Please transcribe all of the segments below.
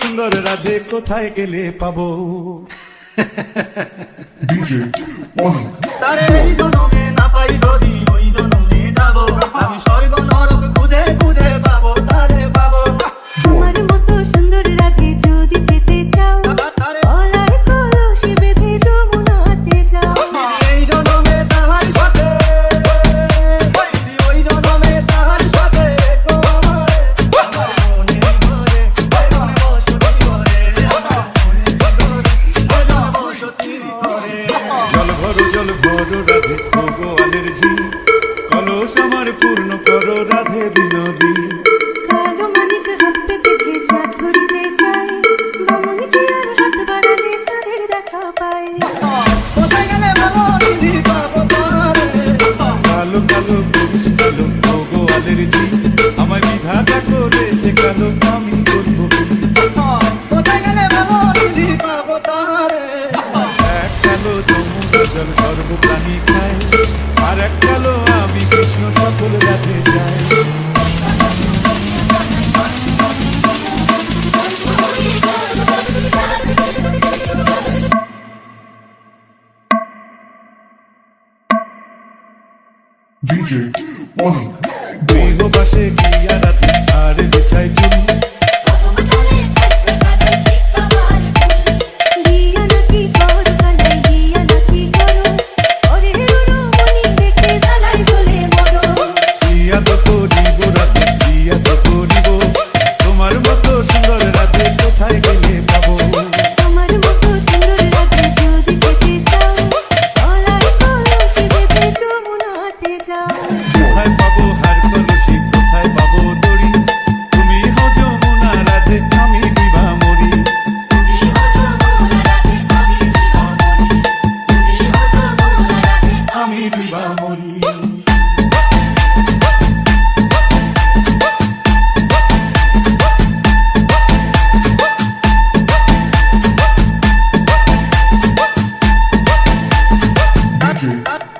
সুন্দর রাধে কোথায় গেলে পাবো? তারে এই জনমে চল বড় রাধে খবো আলের ঝি কলস আমার পূর্ণ কর রাধে বিনোদী। কালো মানিক হাত পেতে যে চাঁদ ঘুরিতে যায় বামুনি কি হাত বাড়ালে চাঁদের দেখা পায়। কোথায় গেলে ভালো নিধি পাবো পারে? কালো কালো পুরুষ কালো খবো আলের ঝি আমায় বিধাতা করেছে কালো। জল সর্বপ্রাণী খাই আর এক কালো আমি কৃষ্ণ সকল রাতে যাই গৃহবাসে গিয়া রাতে আর বিছাই চুল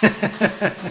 ハハハハハ!